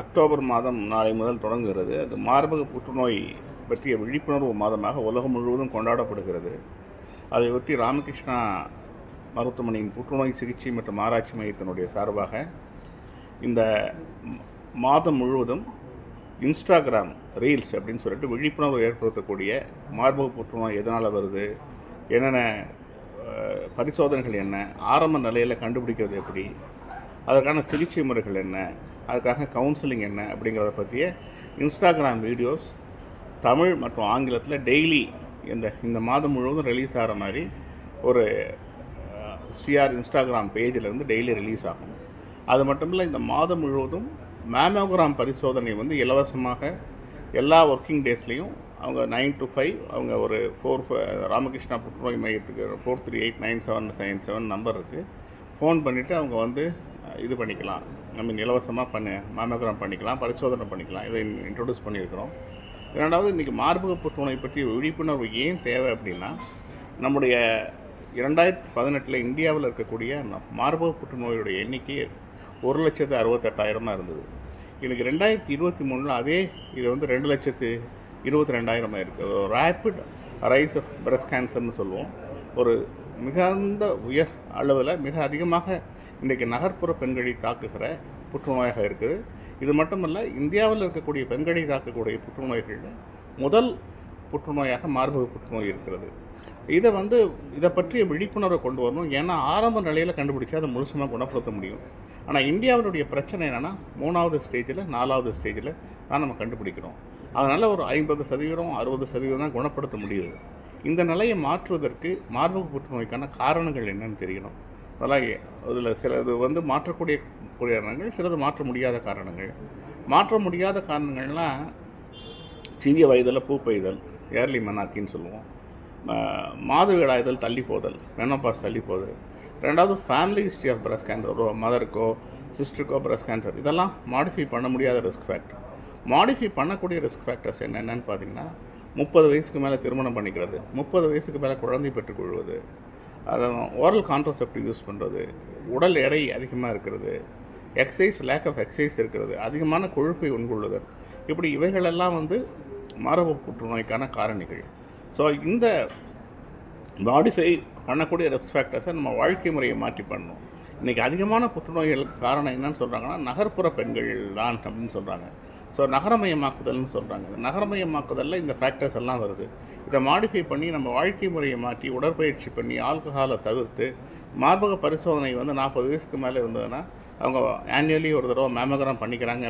October மாதம் நாளை முதல் தொடங்குகிறது. அது மார்பக புற்றுநோய் பற்றிய விழிப்புணர்வு மாதமாக உலகம் முழுவதும் கொண்டாடப்படுகிறது. அதை ஒட்டி ராமகிருஷ்ணா மருத்துவமனையின் புற்றுநோய் சிகிச்சை மற்றும் ஆராய்ச்சி மையத்தினுடைய சார்பாக இந்த மாதம் முழுவதும் இன்ஸ்டாகிராம் ரீல்ஸ் அப்படின்னு சொல்லிட்டு விழிப்புணர்வு ஏற்படுத்தக்கூடிய மார்பக புற்றுநோய் எதனால் வருது? என்னென்ன பரிசோதனைகள் என்ன? ஆரம்ப நிலையில் கண்டுபிடிக்கிறது எப்படி? அதற்கான சிகிச்சை முறைகள் என்ன? அதுக்காக கவுன்சிலிங் என்ன அப்படிங்கிறத பற்றிய இன்ஸ்டாகிராம் வீடியோஸ் தமிழ் மற்றும் ஆங்கிலத்தில் டெய்லி இந்த இந்த மாதம் முழுவதும் ரிலீஸ் ஆகிற மாதிரி ஒரு ஸ்ரீஆர் இன்ஸ்டாகிராம் பேஜிலேருந்து டெய்லி ரிலீஸ் ஆகும். அது மட்டும் இல்லை இந்த மாதம் முழுவதும் மேமோகிராம் பரிசோதனை வந்து இலவசமாக எல்லா ஒர்க்கிங் டேஸ்லேயும் அவங்க நைன் டு ஃபைவ் அவங்க ஒரு ஃபோர் ராமகிருஷ்ணா புற்றுநோய் மையத்துக்கு four three eight nine seven nine seven number இருக்குது ஃபோன் பண்ணிவிட்டு அவங்க வந்து இது பண்ணிக்கலாம். நம்ம இலவசமாக பண்ண மேமோகிராம் பண்ணிக்கலாம் பரிசோதனை பண்ணிக்கலாம். இதை இன்ட்ரடியூஸ் பண்ணியிருக்கிறோம். இரண்டாவது இன்றைக்கி மார்பக புற்றுநோய் பற்றி விழிப்புணர்வு ஏன் தேவை அப்படின்னா நம்முடைய இரண்டாயிரத்தி பதினெட்டில் இந்தியாவில் இருக்கக்கூடிய மார்பக புற்றுநோயுடைய எண்ணிக்கை ஒரு லட்சத்து அறுபத்தெட்டாயிரமாக இருந்தது. இன்றைக்கி ரெண்டாயிரத்தி இருபத்தி மூணில் அதே இது வந்து ரெண்டு லட்சத்து இருபத்தி ரெண்டாயிரமாக இருக்குது ஒரு ரேப்பிட் ரைஸ் ஆஃப் பிரஸ்ட் கேன்சர்னு சொல்லுவோம். ஒரு மிகுந்த உயர் அளவில் மிக அதிகமாக இன்றைக்கி நகர்ப்புற பெண்களை தாக்குகிற புற்றுநோயாக இருக்குது. இது மட்டுமல்ல இந்தியாவில் இருக்கக்கூடிய பெண்களை தாக்கக்கூடிய புற்றுநோய்களில் முதல் புற்றுநோயாக மார்பக புற்றுநோய் இருக்கிறது. இதை வந்து இதை பற்றிய விழிப்புணர்வை கொண்டு வரணும். ஏன்னா ஆரம்ப நிலையில் கண்டுபிடிச்சா அதை முழுசுமாக குணப்படுத்த முடியும். ஆனால் இந்தியாவினுடைய பிரச்சனை என்னென்னா மூணாவது ஸ்டேஜில் நாலாவது ஸ்டேஜில் தான் நம்ம கண்டுபிடிக்கிறோம். அதனால் ஒரு ஐம்பது சதவீதம் அறுபது சதவீதம் தான் குணப்படுத்த முடியுது. இந்த நிலையை மாற்றுவதற்கு மார்பக புற்றுநோய்க்கான காரணங்கள் என்னன்னு தெரியணும். அதெல்லாம் அதில் சிலது வந்து மாற்றக்கூடிய காரணங்கள் சிலது மாற்ற முடியாத காரணங்கள். மாற்ற முடியாத காரணங்கள்லாம் சிறிய வயதில் பூ பெய்தல் ஏர்லி மெனாக்கின்னு சொல்லுவோம். ம- மாதவிடாய்தல் தள்ளி போதல் மெனோபாஸ் தள்ளி போதல். ரெண்டாவது family history of breast cancer ஒரு மதருக்கோ சிஸ்டருக்கோ பிரஸ்ட் கேன்சர் இதெல்லாம் மாடிஃபை பண்ண முடியாத ரிஸ்க் ஃபேக்டர் மாடிஃபை பண்ணக்கூடிய ரிஸ்க் ஃபேக்டர்ஸ் என்னென்னு பார்த்தீங்கன்னா முப்பது வயசுக்கு மேலே திருமணம் பண்ணிக்கிறது முப்பது வயசுக்கு மேலே குழந்தை பெற்றுக்கொள்வது அதை ஓரல் கான்ட்ரசெப்டிவ் யூஸ் பண்ணுறது உடல் எடை அதிகமாக இருக்கிறது எக்ஸசைஸ் லேக் ஆஃப் எக்ஸசைஸ் இருக்கிறது அதிகமான கொழுப்பை உண்கொள்ளுதல் இப்படி இவைகளெல்லாம் வந்து மரபு புற்றுநோய்க்கான காரணிகள். ஸோ இந்த மாடிஃபை பண்ணக்கூடிய ரிஸ்க் ஃபேக்டர்ஸை நம்ம வாழ்க்கை முறையை மாற்றி பண்ணணும் இன்றைக்கி அதிகமான புற்றுநோய்களுக்கு காரணம் என்னன்னு சொல்கிறாங்கன்னா நகர்ப்புற பெண்கள் தான் அப்படின்னு சொல்கிறாங்க ஸோ நகரமயமாக்குதல்னு சொல்கிறாங்க இந்த நகரமயமாக்குதலில் இந்த ஃபேக்டர்ஸ் எல்லாம் வருது. இதை மாடிஃபை பண்ணி நம்ம வாழ்க்கை முறையை மாற்றி உடற்பயிற்சி பண்ணி ஆல்கஹாலை தவிர்த்து மார்பக பரிசோதனை வந்து நாற்பது வயசுக்கு மேலே இருந்ததுன்னா அவங்க ஆனுவலி ஒரு தடவை மேமோகிராம் பண்ணிக்கிறாங்க.